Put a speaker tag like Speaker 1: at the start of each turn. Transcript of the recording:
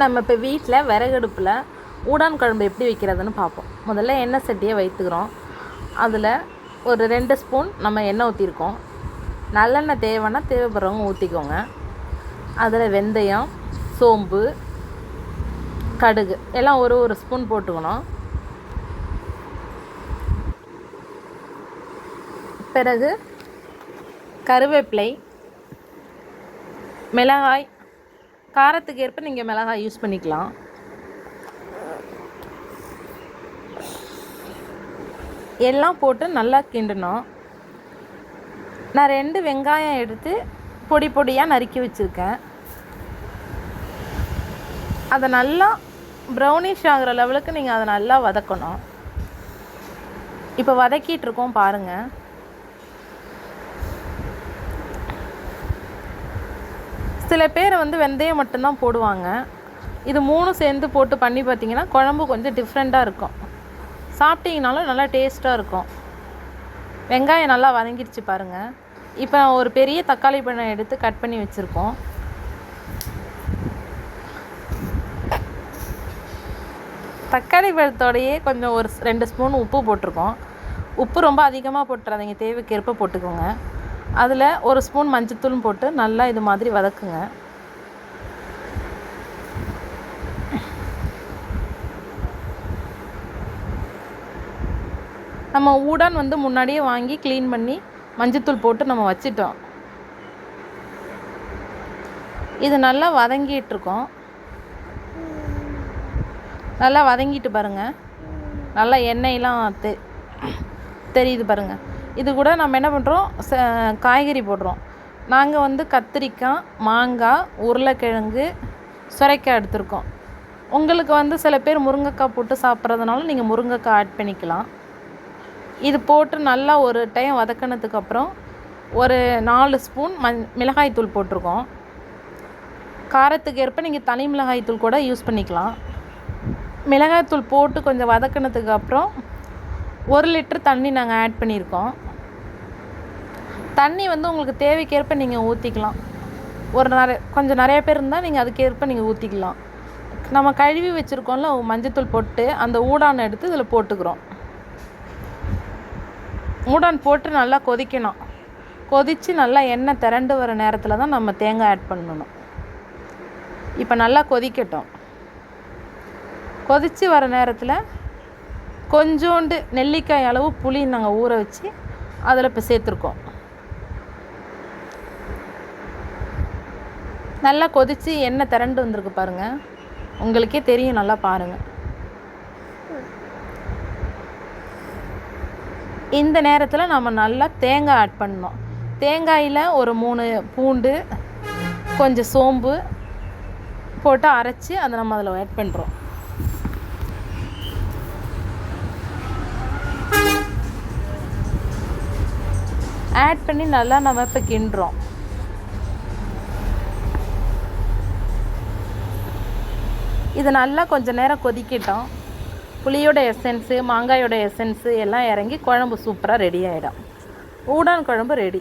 Speaker 1: நம்ம இப்போ வீட்டில் விறகடுப்பில் ஊடான் குழம்பு எப்படி வைக்கிறதுன்னு பார்ப்போம். முதல்ல எண்ணெய் சட்டியை வைத்துக்கிறோம். அதில் ஒரு ரெண்டு ஸ்பூன் நம்ம எண்ணெய் ஊற்றிருக்கோம் நல்லெண்ணெய் தேவைன்னா தேவைப்படுறவங்க ஊற்றிக்கோங்க அதில் வெந்தயம் சோம்பு கடுகு எல்லாம் ஒரு ஒரு ஸ்பூன் போட்டுக்கணும். பிறகு கருவேப்பிலை மிளகாய் காரத்துக்கு ஏற்ப நீங்கள் மிளகாய் யூஸ் பண்ணிக்கலாம். எல்லாம் போட்டு நல்லா கிண்டணும். நான் ரெண்டு வெங்காயம் எடுத்து பொடி பொடியாக நறுக்கி வச்சுருக்கேன். அதை நல்லா ப்ரௌனிஷ் ஆகிற லெவலுக்கு நீங்கள் அதை நல்லா வதக்கணும். இப்போ வதக்கிட்டு இருக்கோம் பாருங்கள் சில பேர் வந்து வெந்தயம் மட்டும்தான் போடுவாங்க. இது மூணும் சேர்ந்து போட்டு பண்ணி பார்த்தீங்கன்னா குழம்பு கொஞ்சம் டிஃப்ரெண்ட்டாக இருக்கும். சாப்பிட்டீங்கனாலும் நல்லா டேஸ்ட்டாக இருக்கும். வெங்காயம் நல்லா வதங்கிடுச்சு பாருங்கள் இப்போ ஒரு பெரிய தக்காளி பழம் எடுத்து கட் பண்ணி வச்சுருக்கோம். தக்காளி பழத்தோடையே கொஞ்சம் ஒரு ரெண்டு ஸ்பூன் உப்பு போட்டிருக்கோம். உப்பு ரொம்ப அதிகமாக போட்டுறாதீங்க. தேவைக்கேற்ப போட்டுக்கோங்க. அதில் ஒரு ஸ்பூன் மஞ்சத்தூளும் போட்டு நல்லா இது மாதிரி வதக்குங்க. நம்ம ஊடான் வந்து முன்னாடியே வாங்கி க்ளீன் பண்ணி மஞ்சத்தூள் போட்டு நம்ம வச்சிட்டோம். இது நல்லா வதங்கிட்டுருக்கோம் நல்லா வதங்கிட்டு பாருங்க. நல்லா எண்ணெயெலாம் தெ தெரியுது பாருங்கள் இது கூட நம்ம என்ன பண்ணுறோம் ச காய்கறி போடுறோம். நாங்கள் வந்து கத்திரிக்காய் மாங்காய் உருளைக்கிழங்கு சுரைக்காய் எடுத்திருக்கோம். உங்களுக்கு வந்து சில பேர் முருங்கைக்காய் போட்டு சாப்பிட்றதுனால நீங்கள் முருங்கைக்காய் ஆட் பண்ணிக்கலாம். இது போட்டு நல்லா ஒரு டைம் வதக்கினதுக்கப்புறம் ஒரு நாலு ஸ்பூன் மஞ் மிளகாய்த்தூள் போட்டிருக்கோம். காரத்துக்கு ஏற்ப நீங்கள் தனி மிளகாய்த்தூள் கூட யூஸ் பண்ணிக்கலாம். மிளகாய்த்தூள் போட்டு கொஞ்சம் வதக்கினதுக்கு அப்புறம் ஒரு லிட்டர் தண்ணி நாங்கள் ஆட் பண்ணியிருக்கோம். தண்ணி வந்து உங்களுக்கு தேவைக்கேற்ப நீங்கள் ஊற்றிக்கலாம் ஒரு நிறைய கொஞ்சம் நிறைய பேர் இருந்தால் நீங்கள் அதுக்கேற்ப நீங்கள் ஊற்றிக்கலாம் நம்ம கழுவி வச்சுருக்கோம்ல மஞ்சத்தூள் போட்டு அந்த ஊடானை எடுத்து இதில் போட்டுக்கிறோம். ஊடான் போட்டு நல்லா கொதிக்கணும். கொதித்து நல்லா எண்ணெய் திரண்டு வர நேரத்தில் தான் நம்ம தேங்காய் ஆட் பண்ணணும். இப்போ நல்லா கொதிக்கட்டும். கொதித்து வர நேரத்தில் கொஞ்சோண்டு நெல்லிக்காய் அளவு புளி நாங்கள் ஊற வச்சு அதில் இப்போ சேர்த்துருக்கோம். நல்லா கொதித்து எண்ணெய் திரண்டு வந்திருக்கு பாருங்கள் உங்களுக்கே தெரியும் நல்லா பாருங்கள் இந்த நேரத்தில் நம்ம நல்லா தேங்காய் ஆட் பண்ணணும். தேங்காயில் ஒரு மூணு பூண்டு கொஞ்சம் சோம்பு போட்டு அரைச்சி அதை நம்ம அதில் ஆட் பண்ணுறோம் ஆட் பண்ணி நல்லா நம்ம இப்போ கிண்டுறோம். இது நல்லா கொஞ்சம் நேரம் கொதிக்கட்டும். புளியோட எசன்ஸு மாங்காயோட எசன்ஸு எல்லாம் இறங்கி குழம்பு சூப்பராக ரெடி ஆகிடும் ஊடான் குழம்பு ரெடி